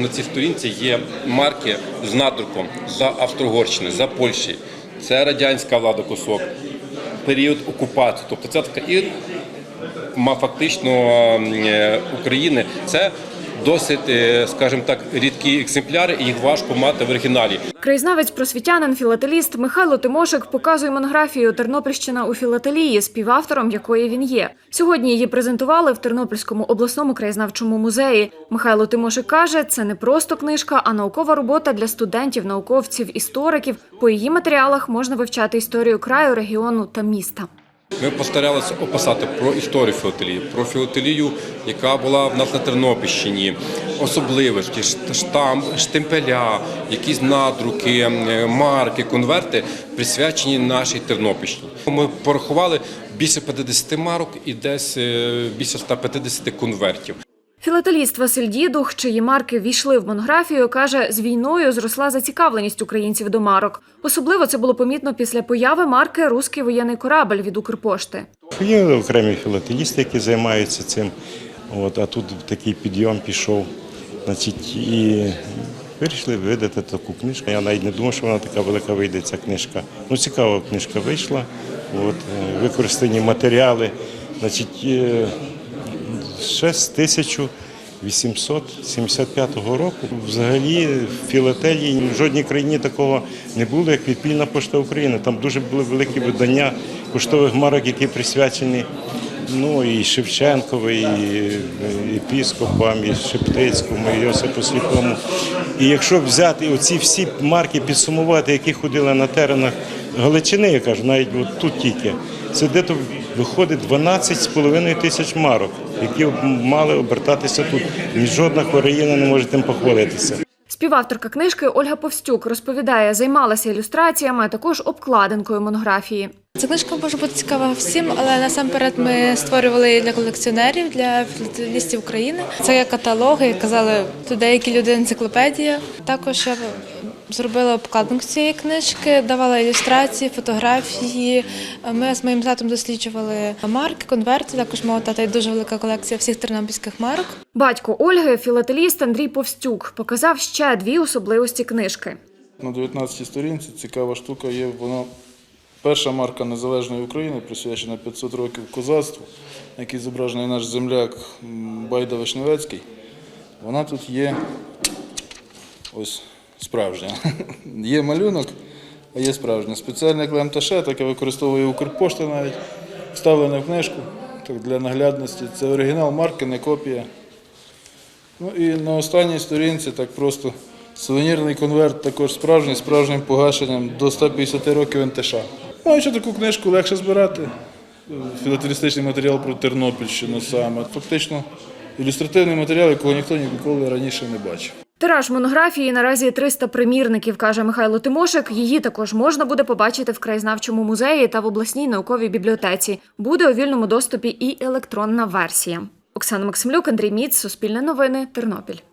на цій сторінці є марки з надруком за Австро-Угорщини, за Польщі. Це радянська влада кусок, період окупації. Тобто це така і фактично е, України. Це досить, е, скажімо так, рідкі екземпляри, і їх важко мати в оригіналі. Краєзнавець просвітянин, філателіст Михайло Тимошик показує монографію Тернопільщина у філателії, співавтором якої він є. Сьогодні її презентували в Тернопільському обласному краєзнавчому музеї. Михайло Тимошик каже, це не просто книжка, а наукова робота для студентів, науковців, істориків. По її матеріалах можна вивчати історію краю, регіону та міста. Ми постаралися описати про історію філателії, про філателію, яка була в нас на Тернопільщині, особливості, штам, штемпеля, якісь надруки, марки, конверти присвячені нашій Тернопільщині. Ми порахували більше 50 марок і десь е, більше 150 конвертів. Філателіст Василь Дідух, чиї марки війшли в монографію, каже, з війною зросла зацікавленість українців до марок. Особливо це було помітно після появи марки Руський воєнний корабль від Укрпошти. Є окремі філателісти, які займаються цим. От, а тут такий підйом пішов. Значить, і вирішили видати таку книжку. Я навіть не думав, що вона така велика вийде, ця книжка. Ну, цікава книжка вийшла. От, е, використані матеріали. Значить, е, ще з 1875 року взагалі в філателії в жодній країні такого не було, як відпільна пошта України. Там дуже були великі видання поштових марок, які присвячені ну, і Шевченкові, і епіскопам, і Шептицькому, і Йосипу Сліпому. І якщо взяти оці всі марки, підсумувати, які ходили на теренах Галичини, я кажу, навіть от тут тільки, це де-то виходить 12,5 тисяч марок, які мали обертатися тут. Ні жодна країна не може тим похвалитися. Співавторка книжки Ольга Повстюк розповідає, займалася ілюстраціями, а також обкладинкою монографії. Ця книжка може бути цікава всім, але насамперед ми створювали її для колекціонерів, для філателістів України. Це є каталоги, казали, тут деякі люди енциклопедія. Також я зробила обкладинку цієї книжки, давала ілюстрації, фотографії. Ми з моїм татом досліджували марки, конверти. Також мого тата є дуже велика колекція всіх тернопільських марок. Батько Ольги, філателіст Андрій Повстюк, показав ще дві особливості книжки. На 19 сторінці цікава штука є. Вона перша марка Незалежної України, присвячена 500 років козацтву, на якій зображений наш земляк Байда Вишневецький. Вона тут є ось справжня. Є малюнок, а є справжня. Спеціальне клемташе, таке використовує Укрпошта навіть, вставлене в книжку так, для наглядності. Це оригінал марки, не копія. Ну і на останній сторінці так просто сувенірний конверт, також справжній, справжнім погашенням до 150 років НТШ. Маючи таку книжку легше збирати. Філателістичний матеріал про Тернопільщину саме. Фактично ілюстративний матеріал, якого ніхто ніколи раніше не бачив. Тираж монографії наразі 300 примірників, каже Михайло Тимошик. Її також можна буде побачити в краєзнавчому музеї та в обласній науковій бібліотеці. Буде у вільному доступі і електронна версія. Оксана Максимлюк, Андрій Міц, Суспільне новини, Тернопіль.